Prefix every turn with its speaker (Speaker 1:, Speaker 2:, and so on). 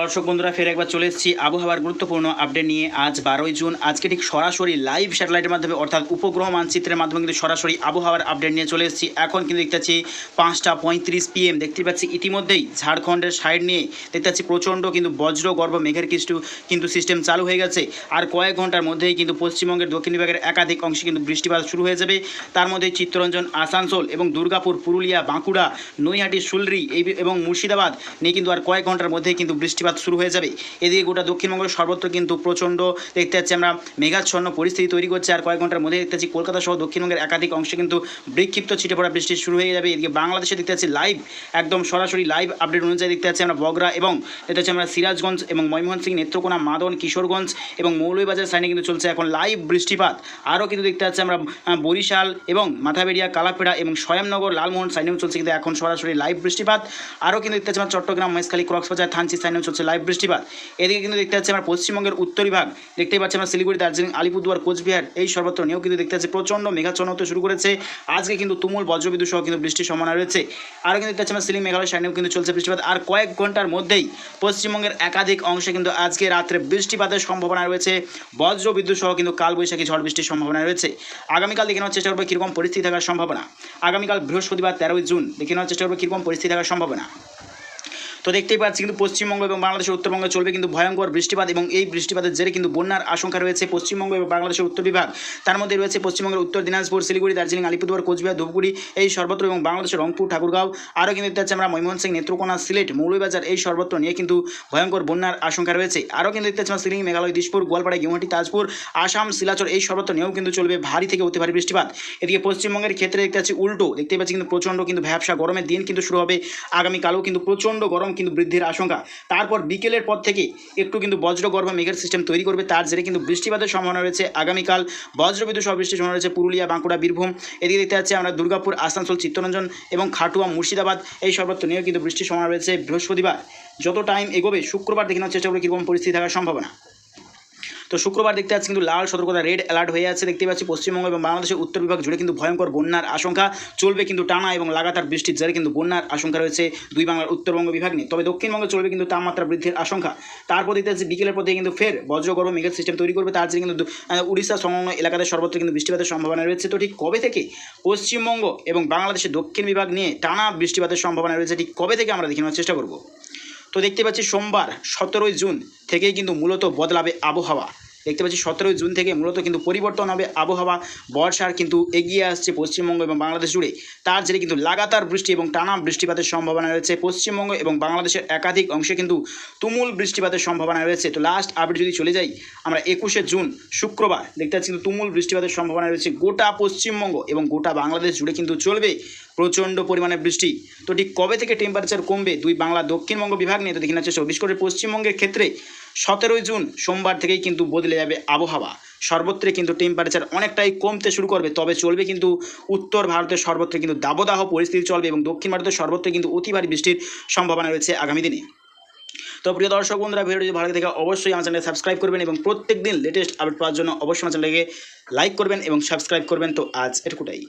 Speaker 1: দর্শক বন্ধুরা, ফের একবার চলে এসেছি আবহাওয়ার গুরুত্বপূর্ণ আপডেট নিয়ে। আজ বারোই জুন, আজকে ঠিক সরাসরি লাইভ স্যাটেলাইটের মাধ্যমে, অর্থাৎ উপগ্রহ মানচিত্রের মাধ্যমে কিন্তু সরাসরি আবহাওয়ার আপডেট নিয়ে চলে এসেছি। এখন কিন্তু দেখতে পাচ্ছি পাঁচটা পঁয়ত্রিশ পিএম দেখতে পাচ্ছি ইতিমধ্যেই ঝাড়খণ্ডের সাইড নিয়ে দেখতে পাচ্ছি প্রচণ্ড কিন্তু বজ্র গর্ভ মেঘের কিছু কিন্তু সিস্টেম চালু হয়ে গেছে। আর কয়েক ঘণ্টার মধ্যেই কিন্তু পশ্চিমবঙ্গের, দক্ষিণ বিভাগের একাধিক অংশে কিন্তু বৃষ্টিপাত শুরু হয়ে যাবে। তার মধ্যে চিত্তরঞ্জন, আসানসোল এবং দুর্গাপুর, পুরুলিয়া, বাঁকুড়া, নৈহাটি, সুলরি এই এবং মুর্শিদাবাদ নিয়ে কিন্তু আর কয়েক ঘণ্টার মধ্যেই কিন্তু বৃষ্টিপাত শুরু হয়ে যাবে। এদিকে গোটা দক্ষিণবঙ্গের সর্বত্র কিন্তু প্রচণ্ড দেখতে পাচ্ছি আমরা মেঘাচ্ছন্ন পরিস্থিতি তৈরি করছে। আর কয়েক ঘণ্টার মধ্যে দেখতে পাচ্ছি কলকাতা সহ দক্ষিণবঙ্গের একাধিক অংশে কিন্তু বিক্ষিপ্ত ছিটে পড়া বৃষ্টি শুরু হয়ে যাবে। এদিকে বাংলাদেশে দেখতে পাচ্ছি লাইভ একদম সরাসরি লাইভ আপডেট অনুযায়ী দেখতে পাচ্ছি আমরা বগরা এবং দেখতে পাচ্ছি আমরা সিরাজগঞ্জ এবং ময়মনসিংহ, নেত্রকোনা, মাদন, কিশোরগঞ্জ এবং মৌলভীবাজার সাইনে কিন্তু চলছে এখন লাইভ বৃষ্টিপাত। আরও কিন্তু দেখতে পাচ্ছি আমরা বরিশাল এবং মাথাবেড়িয়া কালাপেড়া এবং স্বয়ংনগর, লালমোহন সাইনেও চলছে কিন্তু এখন সরাসরি লাইভ বৃষ্টিপাত। আরও কিন্তু দেখতে পাচ্ছি আমরা চট্টগ্রাম, মহেশখালী ক্রক্সবাজার থানচি সাইনেও চলছে লাইভ বৃষ্টিপাত। এদিকে কিন্তু দেখতে পাচ্ছি আমরা পশ্চিমবঙ্গের উত্তর বিভাগ, দেখতেই পাচ্ছি আমরা শিলিগুড়ি, দার্জিলিং, আলিপুরদুয়ার, কোচবিহার, এই সর্বত্র নিয়েও কিন্তু দেখতে পাচ্ছি প্রচণ্ড মেঘাচ্ছন্ন হতে শুরু করেছে। আজকে কিন্তু তুমুল বজ্রবিদ্যুৎ সহ কিন্তু বৃষ্টির সম্ভাবনা রয়েছে। আরও কিন্তু দেখতে পাচ্ছি আমরা সিলিং মেঘালয় সাইনেও কিন্তু চলছে বৃষ্টিপাত। আর কয়েক ঘণ্টার মধ্যেই পশ্চিমবঙ্গের একাধিক অংশে কিন্তু আজকে রাত্রে বৃষ্টিপাতের সম্ভাবনা রয়েছে। বজ্রবিদ্যুৎ সহ কিন্তু কালবৈশাখী ঝড় বৃষ্টির সম্ভাবনা রয়েছে। আগামীকাল দেখে নেওয়ার চেষ্টা করব কীরকম পরিস্থিতি থাকার সম্ভাবনা। আগামীকাল বৃহস্পতিবার তেরোই জুন দেখে নেওয়ার চেষ্টা করব কীরকম পরিস্থিতি থাকার সম্ভাবনা। তো দেখতেই পাচ্ছি কিন্তু পশ্চিমবঙ্গ এবং বাংলাদেশের উত্তরবঙ্গে চলবে কিন্তু ভয়ঙ্কর বৃষ্টিপাত এবং এই বৃষ্টিপাতের জেরে কিন্তু বন্যার আশঙ্কা রয়েছে পশ্চিমবঙ্গ এবং বাংলাদেশের উত্তর বিভাগ। তার মধ্যে রয়েছে পশ্চিমবঙ্গের উত্তর দিনাজপুর, শিলিগুড়ি, দার্জিলিং, আলিপুরদুয়ার, কোচবিহার, ধূপগুড়ি, এই সর্বত্র এবং বাংলাদেশের রংপুর, ঠাকুরগাঁও। আরও কিন্তু দেখতে পাচ্ছি আমরা ময়মনসিংহ নেত্রকোনা, সিলেট, মৌলভীবাজার এই সর্বত্র নিয়ে কিন্তু ভয়ঙ্কর বন্যার আশঙ্কা রয়েছে। আরও কিন্তু দেখতে পাচ্ছি আমরা সিলিং মেঘালয়, দিশপুর, গোয়ালপাড়া গেউহাটি তাজপুর, আসাম, শিলাচর এই সর্বত্র নিয়েও কিন্তু চলবে ভারী থেকে অতি ভারী বৃষ্টিপাত। এদিকে পশ্চিমবঙ্গের ক্ষেত্রে দেখতে পাচ্ছি উল্টো দেখতে পাচ্ছি কিন্তু প্রচণ্ড কিন্তু ভ্যাবসা গরমের দিন কিন্তু শুরু হবে। আগামীকালও কিন্তু প্রচণ্ড গরম কিন্তু বৃদ্ধির আশঙ্কা। তারপর বিকেলের পর থেকে একটু কিন্তু বজ্রগর্ভ মেঘের সিস্টেম তৈরি করবে। তার জেরে কিন্তু বৃষ্টিপাতের সম্ভাবনা রয়েছে। আগামীকাল বজ্রবিদ্যুৎ সহ বৃষ্টির সম্ভাবনা রয়েছে পুরুলিয়া, বাঁকুড়া, বীরভূম। এদিকে দেখতে যাচ্ছে আমরা দুর্গাপুর, আসানসোল, চিত্তরঞ্জন এবং খাটুয়া, মুর্শিদাবাদ এই সর্বত্র নিয়েও কিন্তু বৃষ্টির সম্ভাবনা রয়েছে বৃহস্পতিবার। যত টাইম এগোবে, শুক্রবার দেখে নেওয়ার চেষ্টা করবে কীরকম পরিস্থিতি থাকার সম্ভাবনা। তো শুক্রবার দেখতে পাচ্ছি কিন্তু লাল সতর্কতা রেড অ্যালার্ট হয়ে আছে। দেখতে পাচ্ছি পশ্চিমবঙ্গ এবং বাংলাদেশের উত্তর বিভাগ জুড়ে কিন্তু ভয়ঙ্কর বন্যার আশঙ্কা চলবে কিন্তু টানা এবং লাগাতার বৃষ্টির জেরে কিন্তু বন্যার আশঙ্কা রয়েছে দুই বাংলার উত্তরবঙ্গ বিভাগ নিয়ে। তবে দক্ষিণবঙ্গে চলবে কিন্তু তাপমাত্রা বৃদ্ধির আশঙ্কা। তারপর দেখতে পাচ্ছি বিকেলের পর কিন্তু ফের বজ্রগর্ভ মেঘের সিস্টেম তৈরি করবে। তার জন্য কিন্তু উড়িষ্যা সংলগ্ন এলাকাতে সর্বত্র কিন্তু বৃষ্টিপাতের সম্ভাবনা রয়েছে। তো ঠিক কবে থেকে পশ্চিমবঙ্গ এবং বাংলাদেশের দক্ষিণ বিভাগ নিয়ে টানা বৃষ্টিপাতের সম্ভাবনা রয়েছে, ঠিক কবে থেকে আমরা দেখে চেষ্টা করব? তো দেখতে পাচ্ছি সোমবার সতেরোই জুন থেকেই কিন্তু মূলত বদলাবে আবহাওয়া। দেখতে পাচ্ছি সতেরোই জুন থেকে মূলত কিন্তু পরিবর্তন হবে আবহাওয়া, বর্ষার কিন্তু এগিয়ে আসছে পশ্চিমবঙ্গ এবং বাংলাদেশ জুড়ে। তার জেরে কিন্তু লাগাতার বৃষ্টি এবং টানা বৃষ্টিপাতের সম্ভাবনা রয়েছে পশ্চিমবঙ্গ এবং বাংলাদেশের একাধিক অংশে কিন্তু তুমুল বৃষ্টিপাতের সম্ভাবনা রয়েছে। তো লাস্ট আপডেট যদি চলে যাই, আমরা একুশে জুন, শুক্রবার দেখতে পাচ্ছি কিন্তু তুমুল বৃষ্টিপাতের সম্ভাবনা রয়েছে গোটা পশ্চিমবঙ্গ এবং গোটা বাংলাদেশ জুড়ে কিন্তু চলবে প্রচণ্ড পরিমাণে বৃষ্টি। তো ঠিক কবে থেকে টেম্পারেচার কমবে? দুই বাংলা দক্ষিণবঙ্গ বিভাগ নিয়ে তো দেখে চেষ্টা করব। বিশেষ করে পশ্চিমবঙ্গের ক্ষেত্রে সতেরোই জুন সোমবার থেকেই কিন্তু বদলে যাবে আবহাওয়া। সর্বত্রে কিন্তু টেম্পারেচার অনেকটাই কমতে শুরু করবে, তবে চলবে কিন্তু উত্তর ভারতের সর্বত্রে কিন্তু দাবদাহ পরিস্থিতি চলবে এবং দক্ষিণ ভারতের সর্বত্র কিন্তু অতি ভারী বৃষ্টির সম্ভাবনা রয়েছে আগামী দিনে। তো প্রিয় দর্শক বন্ধুরা ভিডিও যদি ভালো থাকে, অবশ্যই আমার চ্যানেলে সাবস্ক্রাইব করবেন এবং প্রত্যেক দিন লেটেস্ট আপডেট পাওয়ার জন্য অবশ্যই আমার চ্যানেলকে লাইক করবেন এবং সাবস্ক্রাইব করবেন। তো আজ এটুকুটাই।